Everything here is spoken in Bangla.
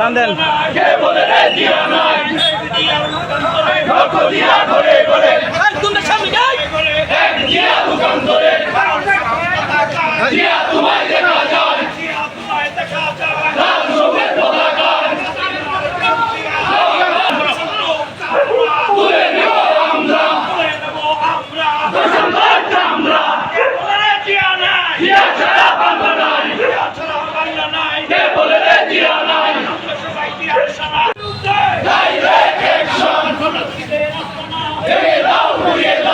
টান দেন Direct Hallelujah.